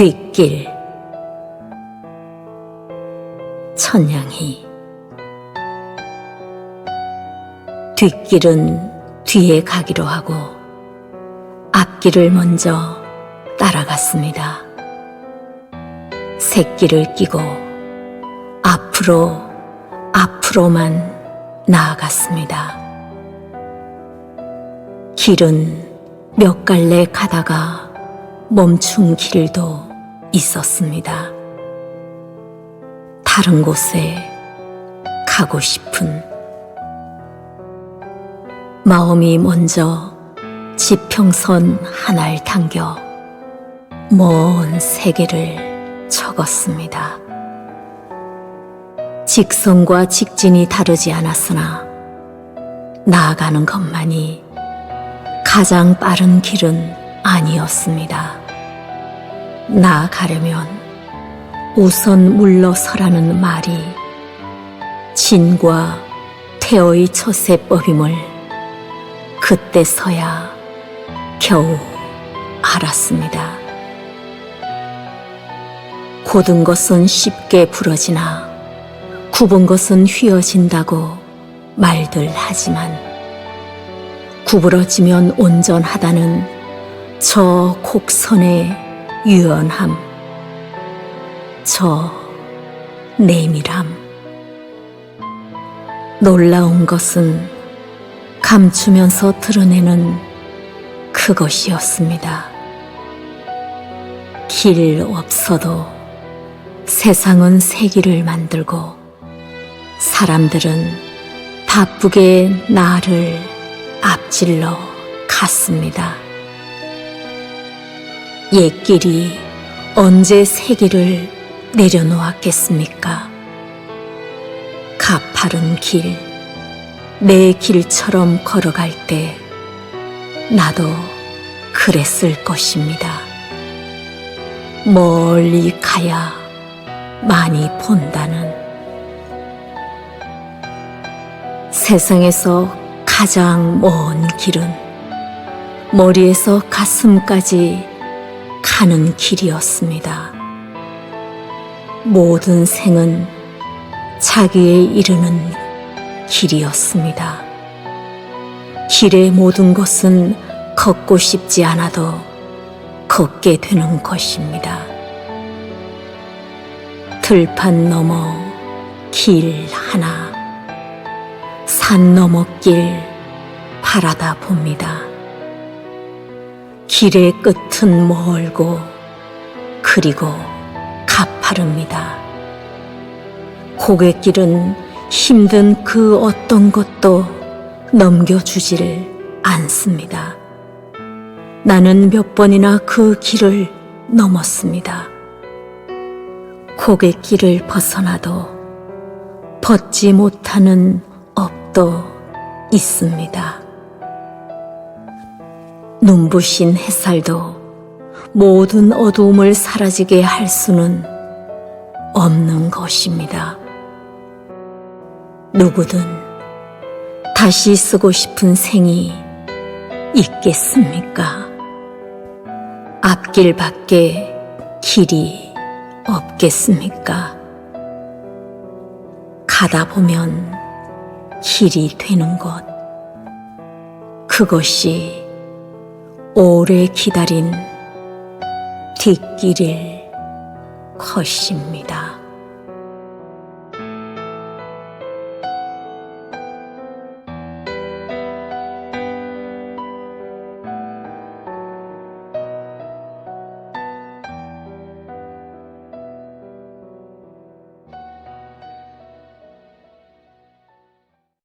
뒷길 천냥이 뒷길은 뒤에 가기로 하고 앞길을 먼저 따라갔습니다. 새길을 끼고 앞으로 앞으로만 나아갔습니다. 길은 몇 갈래 가다가 멈춘 길도 있었습니다. 다른 곳에 가고 싶은 마음이 먼저 지평선 하나를 당겨 먼 세계를 적었습니다. 직선과 직진이 다르지 않았으나 나아가는 것만이 가장 빠른 길은 아니었습니다. 나아가려면 우선 물러서라는 말이 진과 태어의 처세법임을 그때서야 겨우 알았습니다. 고든 것은 쉽게 부러지나 굽은 것은 휘어진다고 말들 하지만 구부러지면 온전하다는 저 곡선의 유연함, 저 내밀함. 놀라운 것은 감추면서 드러내는 그것이었습니다. 길 없어도 세상은 세기를 만들고 사람들은 바쁘게 나를 앞질러 갔습니다. 옛길이 언제 세기를 내려놓았겠습니까? 가파른 길, 내 길처럼 걸어갈 때 나도 그랬을 것입니다. 멀리 가야 많이 본다는 세상에서 가장 먼 길은 머리에서 가슴까지 가는 길이었습니다. 모든 생은 자기에 이르는 길이었습니다. 길의 모든 것은 걷고 싶지 않아도 걷게 되는 것입니다. 들판 너머 길 하나, 산 너머 길 바라다 봅니다. 길의 끝은 멀고 그리고 가파릅니다. 고갯길은 힘든 그 어떤 것도 넘겨주지를 않습니다. 나는 몇 번이나 그 길을 넘었습니다. 고갯길을 벗어나도 벗지 못하는 업도 있습니다. 눈부신 햇살도 모든 어두움을 사라지게 할 수는 없는 것입니다. 누구든 다시 쓰고 싶은 생이 있겠습니까? 앞길 밖에 길이 없겠습니까? 가다 보면 길이 되는 것. 그것이 오래 기다린 뒷길일 것입니다.